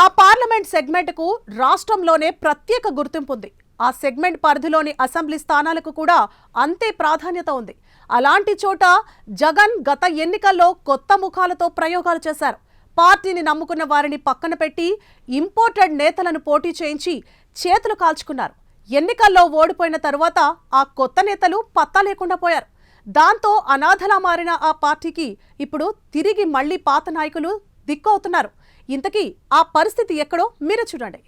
ఆ పార్లమెంట్ సెగ్మెంట్కు రాష్ట్రంలోనే ప్రత్యేక గుర్తింపు ఉంది. ఆ సెగ్మెంట్ పరిధిలోని అసెంబ్లీ స్థానాలకు కూడా అంతే ప్రాధాన్యత ఉంది. అలాంటి చోట జగన్ గత ఎన్నికల్లో కొత్త ముఖాలతో ప్రయోగాలు చేశారు. పార్టీని నమ్ముకున్న వారిని పక్కన పెట్టి ఇంపోర్టెడ్ నేతలను పోటీ చేయించి చేతులు కాల్చుకున్నారు. ఎన్నికల్లో ఓడిపోయిన తరువాత ఆ కొత్త నేతలు పత్తా లేకుండా పోయారు. దాంతో అనాథలా మారిన ఆ పార్టీకి ఇప్పుడు తిరిగి మళ్ళీ పాత నాయకులు దిక్కవుతున్నారు ఇంతకీ ఆ పరిస్థితి ఎక్కడో మీరు చూడండి.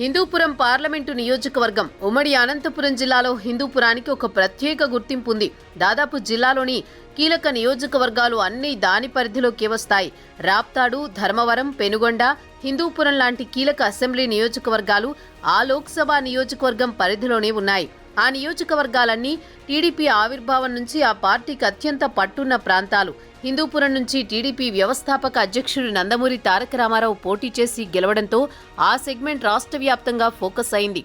హిందూపురం పార్లమెంటు నియోజకవర్గం ఉమ్మడి అనంతపురం జిల్లాలో హిందూపురానికి ఒక ప్రత్యేక గుర్తింపు ఉంది. దాదాపు జిల్లాలోని కీలక నియోజకవర్గాలు అన్ని దాని పరిధిలోకి వస్తాయి. రాప్తాడు ధర్మవరం పెనుగొండ హిందూపురం లాంటి కీలక అసెంబ్లీ నియోజకవర్గాలు ఆ లోక్సభ నియోజకవర్గం పరిధిలోనే ఉన్నాయి. ఆ నియోజకవర్గాలన్నీ టీడీపీ ఆవిర్భావం నుంచి ఆ పార్టీకి అత్యంత పట్టున్న ప్రాంతాలు. హిందూపురం నుంచి టీడీపీ వ్యవస్థాపక అధ్యక్షుడు నందమూరి తారక రామారావు పోటీ చేసి గెలవడంతో ఆ సెగ్మెంట్ రాష్ట్ర వ్యాప్తంగా ఫోకస్ అయింది.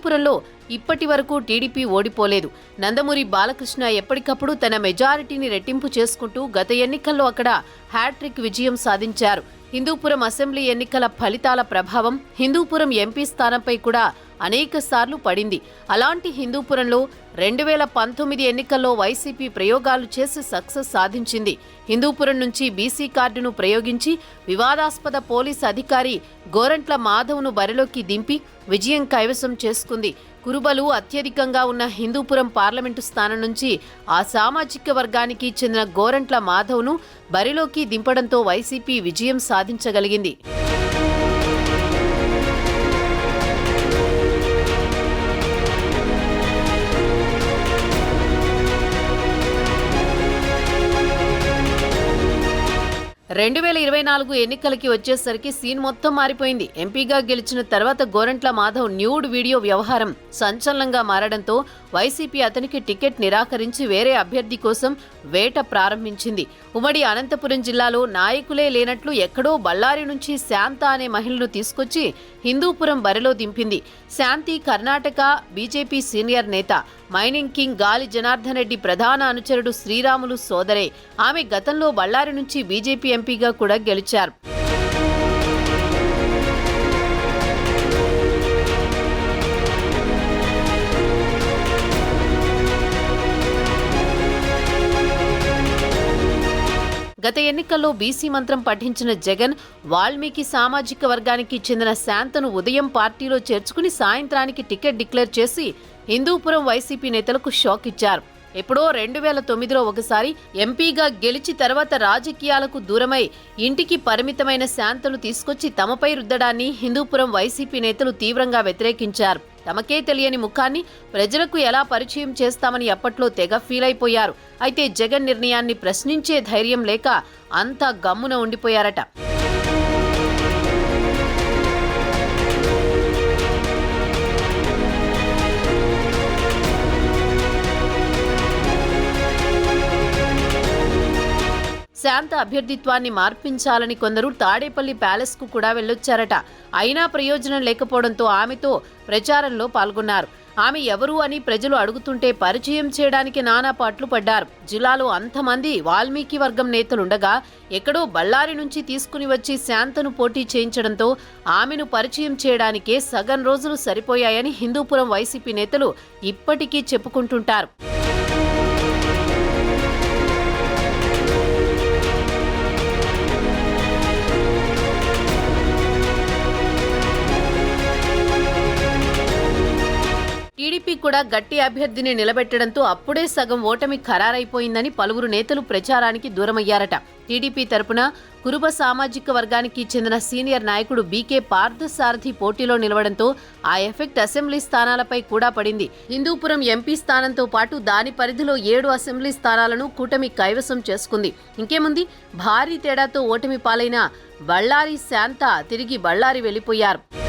హిందూపురంలో ఇప్పటి వరకు టీడీపీ ఓడిపోలేదు. నందమూరి బాలకృష్ణ ఎప్పటికప్పుడు తన మెజారిటీని రెట్టింపు చేసుకుంటూ గత ఎన్నికల్లో అక్కడ హ్యాట్రిక్ విజయం సాధించారు. హిందూపురం అసెంబ్లీ ఎన్నికల ఫలితాల ప్రభావం హిందూపురం ఎంపీ స్థానంపై కూడా అనేకసార్లు పడింది. అలాంటి హిందూపురంలో రెండు వేల పంతొమ్మిది ఎన్నికల్లో వైసీపీ ప్రయోగాలు చేసి సక్సెస్ సాధించింది. హిందూపురం నుంచి బీసీ కార్డును ప్రయోగించి వివాదాస్పద పోలీస్ అధికారి గోరంట్ల మాధవ్ను బరిలోకి దింపి విజయం కైవసం చేసుకుంది. కురుబలు అత్యధికంగా ఉన్న హిందూపురం పార్లమెంటు స్థానం నుంచి ఆ సామాజిక వర్గానికి చెందిన గోరంట్ల మాధవ్ను బరిలోకి దింపడంతో వైసీపీ విజయం సాధించగలిగింది. రెండు వేల ఇరవై నాలుగు ఎన్నికలకి వచ్చేసరికి సీన్ మొత్తం మారిపోయింది. ఎంపీగా గెలిచిన తర్వాత గోరంట్ల మాధవ్ న్యూడ్ వీడియో వ్యవహారం సంచలనంగా మారడంతో వైసీపీ అతనికి టికెట్ నిరాకరించి వేరే అభ్యర్థి కోసం వేట ప్రారంభించింది. ఉమ్మడి అనంతపురం జిల్లాలో నాయకులే లేనట్లు ఎక్కడో బళ్ళారి నుంచి శాంత అనే మహిళను తీసుకొచ్చి హిందూపురం బరిలో దింపింది. శాంతి కర్ణాటక బీజేపీ సీనియర్ నేత మైనింగ్ కింగ్ గాలి జనార్దన్ రెడ్డి ప్రధాన అనుచరుడు శ్రీరాములు సోదరే. ఆమె గతంలో బళ్ళారి నుంచి బీజేపీ ఎంపీగా కూడా గెలిచారు. గత ఎన్నికల్లో బీసీ మంత్రం పఠించిన జగన్ వాల్మీకి సామాజిక వర్గానికి చెందిన శాంతను ఉదయం పార్టీలో చేర్చుకుని సాయంత్రానికి టికెట్ డిక్లేర్ చేసి హిందూపురం వైసీపీ నేతలకు షాక్ ఇచ్చారు. ఎప్పుడో రెండు వేల తొమ్మిదిలో ఒకసారి ఎంపీగా గెలిచి తర్వాత రాజకీయాలకు దూరమై ఇంటికి పరిమితమైన శాంతను తీసుకొచ్చి తమపై రుద్దడాన్ని హిందూపురం వైసీపీ నేతలు తీవ్రంగా వ్యతిరేకించారు. తమకే తెలియని ముఖాన్ని ప్రజలకు ఎలా పరిచయం చేస్తామని అప్పట్లో తెగ ఫీల్ అయిపోయారు. అయితే జగన్ నిర్ణయాన్ని ప్రశ్నించే ధైర్యం లేక అంతా గమ్మున ఉండిపోయారట. శాంత అభ్యర్థిత్వాన్ని మార్పించాలని కొందరు తాడేపల్లి ప్యాలెస్కు కూడా వెళ్ళొచ్చారట. అయినా ప్రయోజనం లేకపోవడంతో ఆమెతో ప్రచారంలో పాల్గొన్నారు. ఆమె ఎవరు అని ప్రజలు అడుగుతుంటే పరిచయం చేయడానికి నానా పాట్లు పడ్డారు. జిల్లాలో అంతమంది వాల్మీకి వర్గం నేతలుండగా ఎక్కడో బళ్ళారి నుంచి తీసుకుని వచ్చి శాంతను పోటీ చేయించడంతో ఆమెను పరిచయం చేయడానికే సగం రోజులు సరిపోయాయని హిందూపురం వైసీపీ నేతలు ఇప్పటికీ చెప్పుకుంటుంటారు. కూడా గట్టి అభ్యర్థిని నిలబెట్టడంతో అప్పుడే సగం ఓటమి ఖరారైపోయిందని పలువురు నేతలు ప్రచారానికి దూరమయ్యారట. టీడీపీ తరపున కురుబ సామాజిక వర్గానికి చెందిన సీనియర్ నాయకుడు బీకే పార్థసారథి పోటీలో నిలవడంతో ఆ ఎఫెక్ట్ అసెంబ్లీ స్థానాలపై కూడా పడింది. హిందూపురం ఎంపీ స్థానంతో పాటు దాని పరిధిలో ఏడు అసెంబ్లీ స్థానాలను కూటమి కైవసం చేసుకుంది. ఇంకేముంది భారీ తేడాతో ఓటమి పాలైన బళ్ళారి శాంత తిరిగి బళ్ళారి వెళ్ళిపోయారు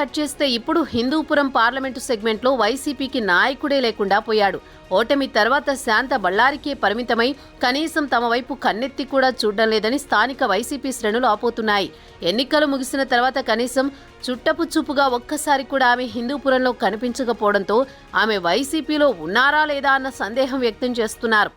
కట్ చేస్తే ఇప్పుడు హిందూపురం పార్లమెంటు సెగ్మెంట్లో వైసీపీకి నాయకుడే లేకుండా పోయాడు. ఓటమి తర్వాత శాంత బళ్ళారికే పరిమితమై కనీసం తమ వైపు కన్నెత్తి కూడా చూడడం లేదని స్థానిక వైసీపీ శ్రేణులు ఆపోతున్నాయి. ఎన్నికలు ముగిసిన తర్వాత కనీసం చుట్టపు చూపుగా ఒక్కసారి కూడా ఆమె హిందూపురంలో కనిపించకపోవడంతో ఆమె వైసీపీలో ఉన్నారా లేదా అన్న సందేహం వ్యక్తం చేస్తున్నారు.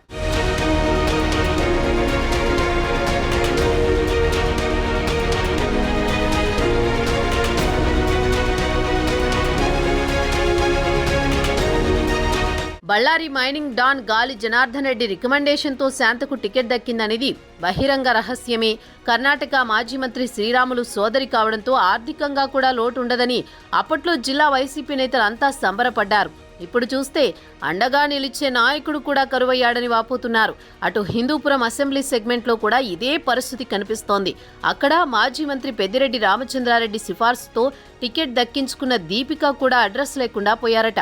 బళ్ళారి మైనింగ్ డాన్ గాలి జనార్దన్ రెడ్డి రికమెండేషన్తో శాంతకు టికెట్ దక్కిందనేది బహిరంగ రహస్యమే. కర్ణాటక మాజీ మంత్రి శ్రీరాములు సోదరి కావడంతో ఆర్థికంగా కూడా లోటు ఉండదని అప్పట్లో జిల్లా వైసీపీ నేతలు అంతా సంబరపడ్డారు. ఇప్పుడు చూస్తే అండగా నిలిచే నాయకుడు కూడా కరువయ్యాడని వాపోతున్నారు. అటు హిందూపురం అసెంబ్లీ సెగ్మెంట్లో కూడా ఇదే పరిస్థితి కనిపిస్తోంది. అక్కడ మాజీ మంత్రి పెద్దిరెడ్డి రామచంద్రారెడ్డి సిఫార్సుతో టికెట్ దక్కించుకున్న దీపిక కూడా అడ్రస్ లేకుండా పోయారట.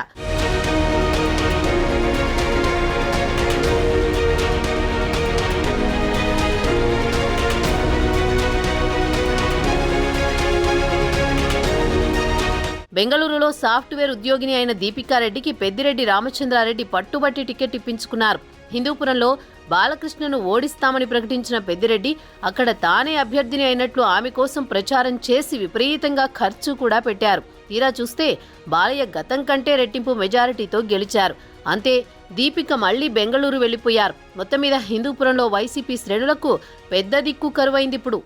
బెంగళూరులో సాఫ్ట్వేర్ ఉద్యోగిని అయిన దీపికారెడ్డికి పెద్దిరెడ్డి రామచంద్రారెడ్డి పట్టుబట్టి టికెట్ ఇప్పించుకున్నారు. హిందూపురంలో బాలకృష్ణను ఓడిస్తామని ప్రకటించిన పెద్దిరెడ్డి అక్కడ తానే అభ్యర్థిని అయినట్లు ఆమె కోసం ప్రచారం చేసి విపరీతంగా ఖర్చు కూడా పెట్టారు. తీరా చూస్తే బాలయ్య గతం కంటే రెట్టింపు మెజారిటీతో గెలిచారు. అంతే దీపిక మళ్ళీ బెంగళూరు వెళ్ళిపోయారు మొత్తం మీద హిందూపురంలో వైసీపీ శ్రేణులకు పెద్ద దిక్కు కరువైంది ఇప్పుడు.